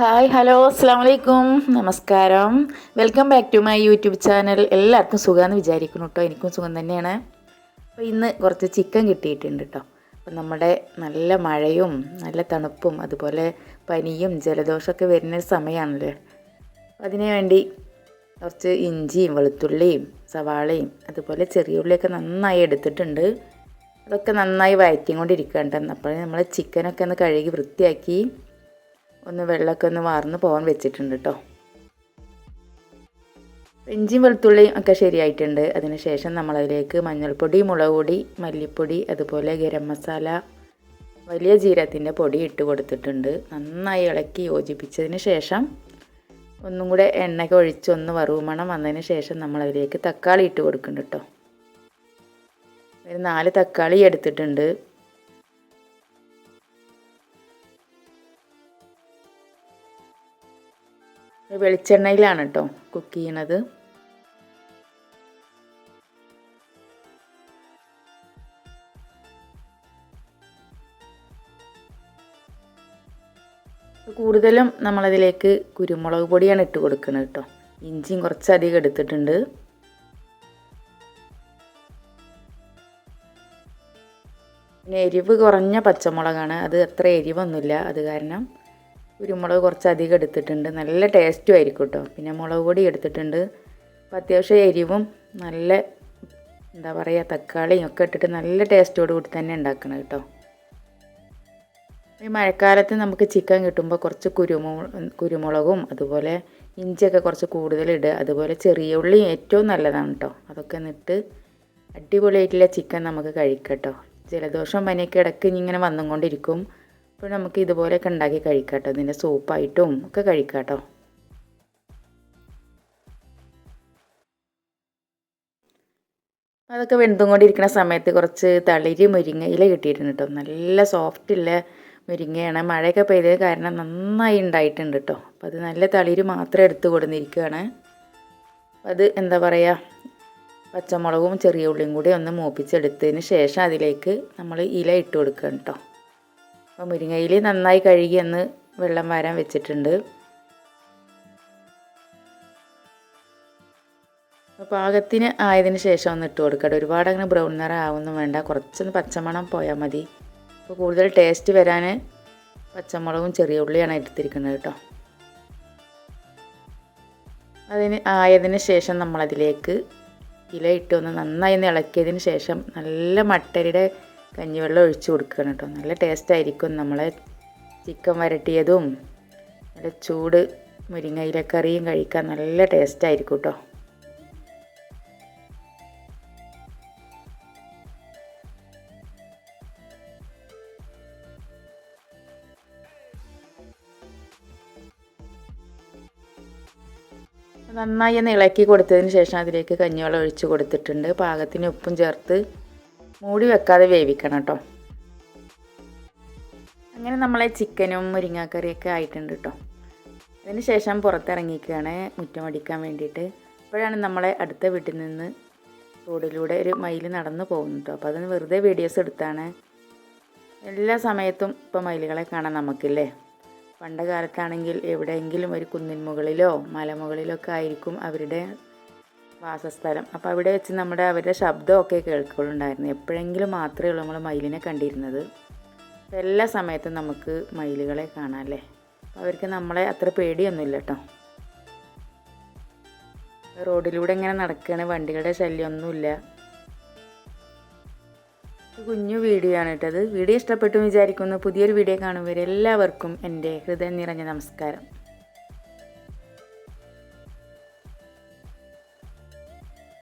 Hi hello അസ്സാം വലൈക്കും നമസ്കാരം. Welcome back to my YouTube channel. എല്ലാവർക്കും സുഖമെന്ന് വിചാരിക്കുന്നു കേട്ടോ എനിക്കും സുഖം തന്നെയാണ്. അപ്പോൾ ഇന്ന് കുറച്ച് ചിക്കൻ കിട്ടിയിട്ടുണ്ട് കേട്ടോ അപ്പം നമ്മുടെ നല്ല മഴയും നല്ല തണുപ്പും അതുപോലെ പനിയും ജലദോഷമൊക്കെ വരുന്ന സമയമാണല്ലോ അതിനു വേണ്ടി കുറച്ച് ഇഞ്ചിയും വെളുത്തുള്ളിയും സവാളയും അതുപോലെ ചെറിയ ഉള്ളിയൊക്കെ നന്നായി എടുത്തിട്ടുണ്ട്. അതൊക്കെ നന്നായി വയറ്റിക്കൊണ്ടിരിക്കുകയാണ് അപ്പോൾ നമ്മൾ ചിക്കനൊക്കെ ഒന്ന് കഴുകി വൃത്തിയാക്കി ഒന്ന് വെള്ളമൊക്കെ ഒന്ന് വാർന്ന് പോകാൻ വെച്ചിട്ടുണ്ട് കേട്ടോ ഇഞ്ചിയും വെളുത്തുള്ളിയും ഒക്കെ ശരിയായിട്ടുണ്ട്. അതിനുശേഷം നമ്മളതിലേക്ക് മഞ്ഞൾപ്പൊടി മുളക് പൊടി മല്ലിപ്പൊടി അതുപോലെ ഗരം മസാല വലിയ ജീരത്തിന്റെ പൊടി ഇട്ട് കൊടുത്തിട്ടുണ്ട്. നന്നായി ഇളക്കി യോജിപ്പിച്ചതിന് ശേഷം ഒന്നും കൂടെ എണ്ണയൊക്കെ ഒഴിച്ച് ഒന്ന് വറവ് മണം വന്നതിന് ശേഷം നമ്മളതിലേക്ക് തക്കാളി ഇട്ട് കൊടുക്കുന്നുണ്ട് കേട്ടോ ഒരു നാല് തക്കാളി എടുത്തിട്ടുണ്ട്. വെളിച്ചെണ്ണയിലാണ് കേട്ടോ കുക്ക് ചെയ്യണത്. കൂടുതലും നമ്മളതിലേക്ക് കുരുമുളക് പൊടിയാണ് ഇട്ട് കൊടുക്കുന്നത് കേട്ടോ ഇഞ്ചിയും കുറച്ചധികം എടുത്തിട്ടുണ്ട്. പിന്നെ എരിവ് കുറഞ്ഞ പച്ചമുളകാണ്. അത് അത്ര എരിവൊന്നുമില്ല. അത് കാരണം കുരുമുളക് കുറച്ച് അധികം എടുത്തിട്ടുണ്ട്. നല്ല ടേസ്റ്റും ആയിരിക്കും കേട്ടോ പിന്നെ മുളക് പൊടി എടുത്തിട്ടുണ്ട്. അപ്പോൾ അത്യാവശ്യം എരിവും നല്ല എന്താ പറയുക തക്കാളിയും ഒക്കെ ഇട്ടിട്ട് നല്ല ടേസ്റ്റോട് കൂടി തന്നെ ഉണ്ടാക്കണം കേട്ടോ ഈ മഴക്കാലത്ത് നമുക്ക് ചിക്കൻ കിട്ടുമ്പോൾ കുറച്ച് കുരുമു കുരുമുളകും അതുപോലെ ഇഞ്ചിയൊക്കെ കുറച്ച് കൂടുതൽ ഇടുക. അതുപോലെ ചെറിയ ഉള്ളിയും ഏറ്റവും നല്ലതാണ് കേട്ടോ അതൊക്കെ നിട്ട് അടിപൊളിയായിട്ടുള്ള ചിക്കൻ നമുക്ക് കഴിക്കാം കേട്ടോ ജലദോഷം പനിയൊക്കെ ഇടയ്ക്ക് ഇങ്ങനെ വന്നുകൊണ്ടിരിക്കും. അപ്പോൾ നമുക്ക് ഇതുപോലെയൊക്കെ ഉണ്ടാക്കി കഴിക്കാം കേട്ടോ ഇതിന്റെ സൂപ്പായിട്ടും ഒക്കെ കഴിക്കാം അതൊക്കെ വെന്തും കൊണ്ടിരിക്കുന്ന സമയത്ത് കുറച്ച് തളിരി മുരിങ്ങ ഇല കിട്ടിയിട്ടുണ്ട് കേട്ടോ. നല്ല സോഫ്റ്റ് ഉള്ള മുരിങ്ങയാണ്. മഴയൊക്കെ പെയ്തത് കാരണം നന്നായി ഉണ്ടായിട്ടുണ്ട് കേട്ടോ. അപ്പോൾ അത് നല്ല തളിര് മാത്രം എടുത്തു കൊടുന്നിരിക്കുകയാണ്. അത് എന്താ പറയുക? പച്ചമുളകും ചെറിയ ഉള്ളിയും കൂടി ഒന്ന് മൂപ്പിച്ചെടുത്തതിന് ശേഷം അതിലേക്ക് നമ്മൾ ഇല ഇട്ട് കൊടുക്കണം കേട്ടോ. അപ്പോൾ മുരിങ്ങയിൽ നന്നായി കഴുകി ഒന്ന് വെള്ളം വാരാൻ വെച്ചിട്ടുണ്ട്. പാകത്തിന് ആയതിന് ശേഷം ഒന്ന് ഇട്ട് കൊടുക്കട്ടെ. ഒരുപാട് അങ്ങനെ ബ്രൗൺ നിറ ആവുന്നും വേണ്ട. കുറച്ചൊന്ന് പച്ചമണം പോയാൽ മതി. അപ്പോൾ കൂടുതൽ ടേസ്റ്റ് വരാൻ പച്ചമുളകും ചെറിയ ഉള്ളിയാണ് എടുത്തിരിക്കുന്നത് കേട്ടോ. അതിന് ആയതിന് ശേഷം നമ്മളതിലേക്ക് ഇല ഇട്ട് ഒന്ന് നന്നായി ഇളക്കിയതിന് ശേഷം നല്ല മട്ടരിയുടെ കഞ്ഞിവെള്ളം ഒഴിച്ച് കൊടുക്കണം കേട്ടോ. നല്ല ടേസ്റ്റ് ആയിരിക്കും നമ്മളെ ചിക്കൻ വരട്ടിയതും നല്ല ചൂട് മുരിങ്ങയിലക്കറിയും കഴിക്കാൻ നല്ല ടേസ്റ്റ് ആയിരിക്കും കേട്ടോ. നന്നായി ഒന്ന് ഇളക്കി കൊടുത്തതിന് ശേഷം അതിലേക്ക് കഞ്ഞിവെള്ളം ഒഴിച്ച് കൊടുത്തിട്ടുണ്ട്. പാകത്തിന് ഉപ്പും ചേർത്ത് മൂടി വെക്കാതെ വേവിക്കണം കേട്ടോ. അങ്ങനെ നമ്മളെ ചിക്കനും മുരിങ്ങാക്കറിയൊക്കെ ആയിട്ടുണ്ട് കേട്ടോ. അതിന് ശേഷം പുറത്തിറങ്ങിക്കുകയാണ് മുറ്റം അടിക്കാൻ വേണ്ടിയിട്ട്. ഇപ്പോഴാണ് നമ്മളെ അടുത്ത വീട്ടിൽ നിന്ന് റോഡിലൂടെ ഒരു മയിൽ നടന്നു പോകുന്നു കേട്ടോ. അപ്പോൾ അതിന് വെറുതെ വീഡിയോസ് എടുത്താണ്. എല്ലാ സമയത്തും ഇപ്പോൾ മയിലുകളെ കാണാൻ നമുക്കില്ലേ? പണ്ട് കാലത്താണെങ്കിൽ എവിടെയെങ്കിലും ഒരു കുന്നിൻ മുകളിലോ മലമുകളിലോ ഒക്കെ ആയിരിക്കും അവരുടെ വാസസ്ഥലം. അപ്പോൾ അവിടെ വെച്ച് നമ്മുടെ അവരുടെ ശബ്ദമൊക്കെ കേൾക്കുന്നുണ്ടായിരുന്നു. എപ്പോഴെങ്കിലും മാത്രമേ ഉള്ളൂ നമ്മൾ മയിലിനെ കണ്ടിരുന്നത്. എല്ലാ സമയത്തും നമുക്ക് മയിലുകളെ കാണാമല്ലേ അവർക്ക് നമ്മളെ അത്ര പേടിയൊന്നുമില്ല കേട്ടോ. റോഡിലൂടെ ഇങ്ങനെ നടക്കുകയാണ്. വണ്ടികളുടെ ശല്യമൊന്നുമില്ല. കുഞ്ഞു വീഡിയോ ആണ് കേട്ടത് വീഡിയോ ഇഷ്ടപ്പെട്ടു വിചാരിക്കുന്നു. പുതിയൊരു വീഡിയോ കാണുമ്പോൾ എല്ലാവർക്കും എന്റെ ഹൃദയം നിറഞ്ഞ നമസ്കാരം.